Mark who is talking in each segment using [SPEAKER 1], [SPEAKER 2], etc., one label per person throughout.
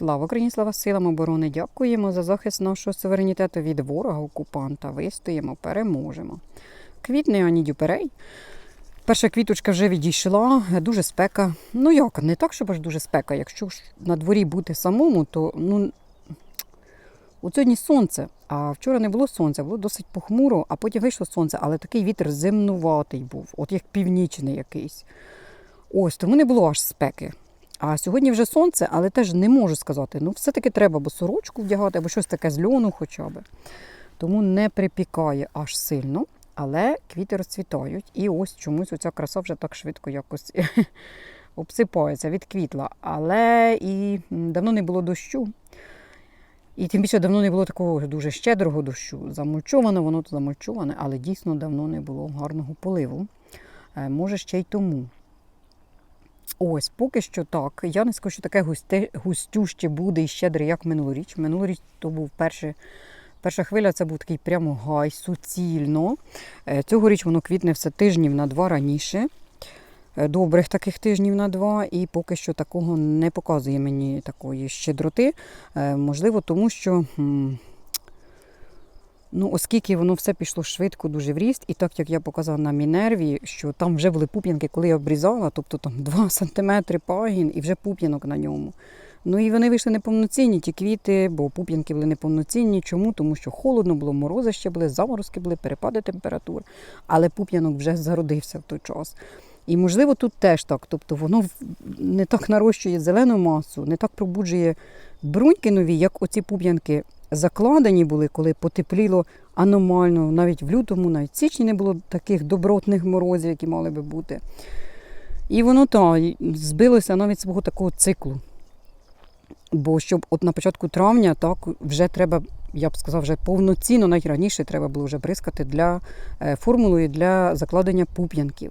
[SPEAKER 1] Слава Україні, слава силам оборони! Дякуємо за захист нашого суверенітету від ворога окупанта. Вистоїмо, переможемо. Квітне Ані Дюперей. Перша квіточка вже відійшла, дуже спека. Ну як, не так, щоб аж дуже спека. Якщо на дворі бути самому, то ну, от сьогодні сонце, а вчора не було сонця, було досить похмуро, а потім вийшло сонце, але такий вітер зимнуватий був, от як північний якийсь. Ось, тому не було аж спеки. А сьогодні вже сонце, але теж не можу сказати. Ну, все-таки треба або сорочку вдягати, або щось таке з льону хоча б. Тому не припікає аж сильно, але квіти розцвітають. І ось чомусь оця краса вже так швидко якось обсипається, відквітла. Але і давно не було дощу. І тим більше давно не було такого дуже щедрого дощу. Замульчоване, воно то замульчоване, але дійсно давно не було гарного поливу. Е, Може, ще й тому. Ось, поки що так. Я не скажу, що таке густе, густюще буде і щедре, як минулоріч. Минулоріч то був перший, перша хвиля, це був такий прямо гай, суцільно. Е, Цьогоріч воно квітне все тижнів на два раніше. Е, Добрих таких тижнів на два, і поки що такого не показує мені такої щедроти. Е, Можливо, тому що. Ну, оскільки воно все пішло швидко, дуже в ріст, і так як я показала на Мінерві, що там вже були пуп'янки, коли я обрізала, тобто там 2 см пагін і вже пуп'янок на ньому. Ну і вони вийшли неповноцінні, ті квіти, бо пуп'янки були неповноцінні. Чому? Тому що холодно було, морози ще були, заморозки були, перепади температур, але пуп'янок вже зародився в той час. І можливо тут теж так. Тобто воно не так нарощує зелену масу, не так пробуджує бруньки нові, як оці пуп'янки закладені були, коли потепліло аномально. Навіть в лютому, навіть в січні не було таких добротних морозів, які мали би бути. І воно так, збилося навіть свого такого циклу. Бо щоб от на початку травня так вже треба, я б сказав, вже повноцінно, навіть раніше треба було вже бризкати для е, формулою для закладення пуп'янків.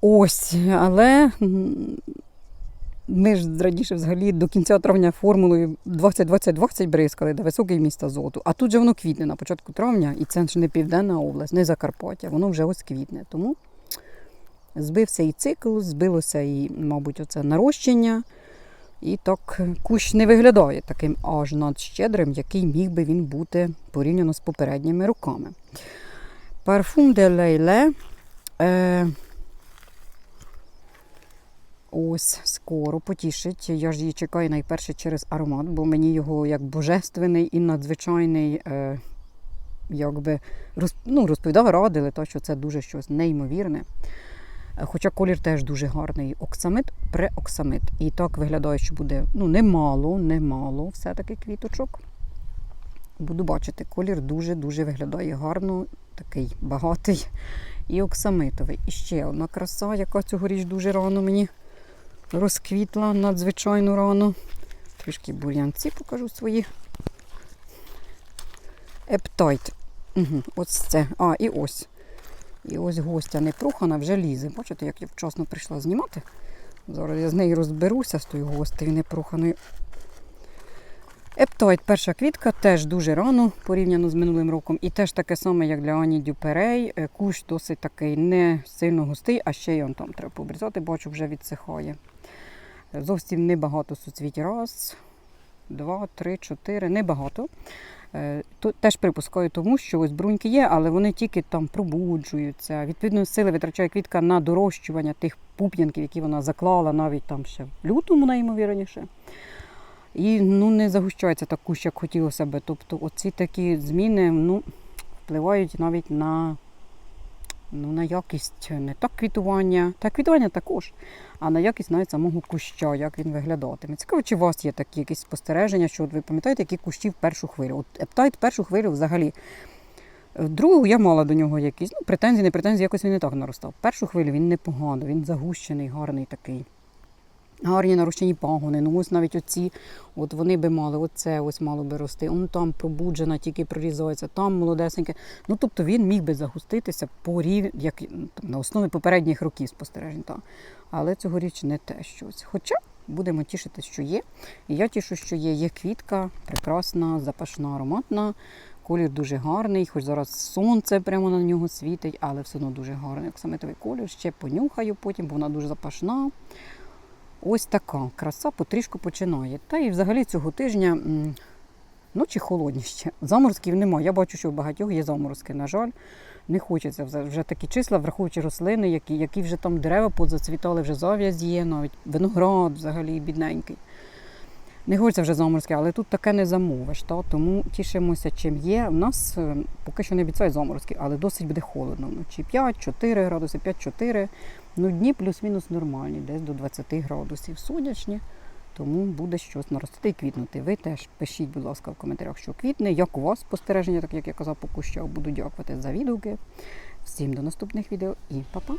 [SPEAKER 1] Ось, але ми ж раніше взагалі до кінця травня формулою 20-20-20 бризкали, де високий міст азоту. А тут же воно квітне на початку травня, і це ж не Південна область, не Закарпаття, воно вже ось квітне. Тому збився і цикл, збилося і, мабуть, оце нарощення. І так кущ не виглядає таким аж надщедрим, який міг би він бути порівняно з попередніми роками. Парфум де Лейле. Ось скоро потішить. Я ж її чекаю найперше через аромат, бо мені його як божественний і надзвичайний. Е, якби роз, ну, розповідав, радили, то, що це дуже щось неймовірне. Е, Хоча колір теж дуже гарний. Оксамит, преоксамит. І так виглядає, що буде ну, немало, немало все-таки квіточок. Буду бачити, колір дуже-дуже виглядає гарно, такий багатий і оксамитовий. І ще одна краса, яка цьогоріч дуже рано мені розквітла, надзвичайно рано. Трішки бур'янці покажу свої. Ептайт. Ось це. А, і ось. І ось гостя непрохана вже лізе. Бачите, як я вчасно прийшла знімати. Зараз я з нею розберуся з тою гостею непроханою. Ептойд, перша квітка, теж дуже рано порівняно з минулим роком. І теж таке саме, як для Ані Дюперей. Е, Кущ досить такий не сильно густий, а ще й он там треба побрізати, бачу, вже відсихає. Зовсім небагато суцвіть. Раз, два, три, чотири. Небагато. Е, То теж припускаю тому, що ось бруньки є, але вони тільки там пробуджуються. Відповідно, сили витрачає квітка на дорощування тих пуп'янків, які вона заклала навіть там ще в лютому, найімовірніше. І ну, не загущається так кущ, як хотілося би. Тобто оці такі зміни ну, впливають навіть на, ну, на якість не так квітування, та квітування також, а на якість навіть самого куща, як він виглядатиме. Цікаво, чи у вас є такі якісь спостереження, що от ви пам'ятаєте, які кущі в першу хвилю. От ептайт першу хвилю взагалі. В Другу я мала до нього якісь ну, претензії, не претензії, якось він не так наростав. Першу хвилю він непогано, він загущений, гарний такий. Гарні нарощені пагони. Ну ось навіть оці, от вони би мали, оце ось мало би рости. Он там пробуджена, тільки прорізається, там молодесеньке. Ну тобто він міг би загуститися по рів... як на основі попередніх років спостережень. Так. Але цьогоріч не те щось. Хоча будемо тішити, що є. І я тішу, що є. Є квітка, прекрасна, запашна, ароматна. Колір дуже гарний, хоч зараз сонце прямо на нього світить, але все одно дуже гарний оксамитовий колір. Ще понюхаю потім, бо вона дуже запашна. Ось така краса потрішку починає. Та і взагалі цього тижня ночі холодні ще. Заморозків немає. Я бачу, що у багатьох є заморозки. На жаль, не хочеться вже, такі числа, враховуючи рослини, які, які вже там дерева позацвітали, вже зав'язь є, навіть виноград взагалі бідненький. Не хочеться вже заморозки, але тут таке не замовиш, та? тому тішимося, чим є. У нас е, поки що не обіцяють заморозки, але досить буде холодно вночі. 5-4 градуси, 5-4. Ну, дні плюс-мінус нормальні, десь до 20 градусів сонячні. Тому буде щось наростити і квітнути. Ви теж пишіть, будь ласка, в коментарях, що квітне, як у вас спостереження, так як я казав по кущах. Буду дякувати за відгуки. Всім до наступних відео і па-па!